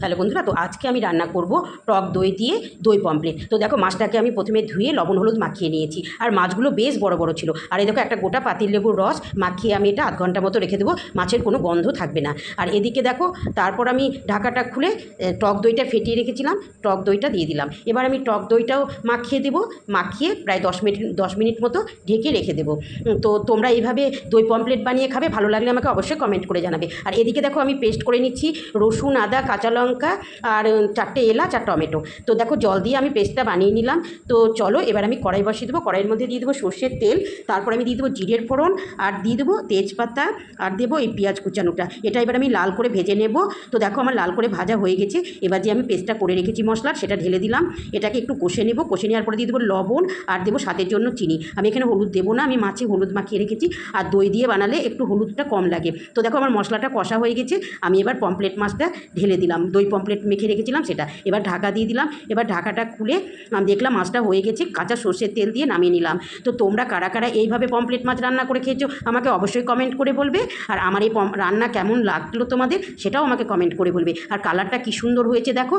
তাহলে বন্ধুরা, তো আজকে আমি রান্না করব টক দই দিয়ে দই পমপ্লেট তো দেখো, মাছটাকে আমি প্রথমে ধুয়ে লবণ, হলুদ মাখিয়ে নিয়েছি। আর মাছগুলো বেশ বড় বড় ছিল। আর এই দেখো, একটা গোটা পাতিল লেবুর রস মাখিয়ে আমি এটা আধ ঘণ্টা মতো রেখে দেবো। মাছের কোনো গন্ধ থাকবে না। আর এদিকে দেখো, তারপর আমি ঢাকাটা খুলে টক দইটা ফেটিয়ে রেখেছিলাম। টক দইটা দিয়ে দিলাম। এবার আমি টক দইটাও মাখিয়ে দেবো। মাখিয়ে প্রায় দশ মিনিট দশ মিনিট মতো ঢেকে রেখে দেবো। তো তোমরা এইভাবে দই পমপ্লেট বানিয়ে খাবে, ভালো লাগলে আমাকে অবশ্যই কমেন্ট করে জানাবে। আর এদিকে দেখো, আমি পেস্ট করে নিচ্ছি রসুন, আদা, কাঁচা লঙ্কা আর চারটে এলাচ আর টমেটো। তো দেখো, জল দিয়ে আমি পেস্টটা বানিয়ে নিলাম। তো চলো, এবার আমি কড়াই বসিয়ে দেবো। কড়াইয়ের মধ্যে দিয়ে দেবো সর্ষের তেল। তারপর আমি দিয়ে দেবো জিরের ফোড়ন আর দিয়ে দেবো তেজপাতা আর দেবো এই পেঁয়াজ কুচানোটা। এটা এবার আমি লাল করে ভেজে নেব। তো দেখো, আমার লাল করে ভাজা হয়ে গেছে। এবার যে আমি পেস্টটা করে রেখেছি মশলার, সেটা ঢেলে দিলাম। এটাকে একটু কষে নেব। কষে নেওয়ার পরে দিয়ে দেবো লবণ আর দেবো স্বাদের জন্য চিনি। আমি এখানে হলুদ দেবো না, আমি মাছে হলুদ মাখিয়ে রেখেছি। আর দই দিয়ে বানালে একটু হলুদটা কম লাগে। তো দেখো, আমার মশলাটা কষা হয়ে গেছে। আমি এবার পমপ্লেট মাছটা ঢেলে দিলাম। দই পমপ্লেট মেখে রেখেছিলাম সেটা। এবার ঢাকা দিয়ে দিলাম। এবার ঢাকাটা খুলে দেখলাম মাছটা হয়ে গেছে, কাঁচা সর্ষের তেল দিয়ে নামিয়ে নিলাম। তো তোমরা কারা কারা এইভাবে পমপ্লেট মাছ রান্না করে খেয়েছো, আমাকে অবশ্যই কমেন্ট করে বলবে। আর আমার এই রান্না কেমন লাগল তোমাদের, সেটাও আমাকে কমেন্ট করে বলবে। আর কালারটা কী সুন্দর হয়েছে দেখো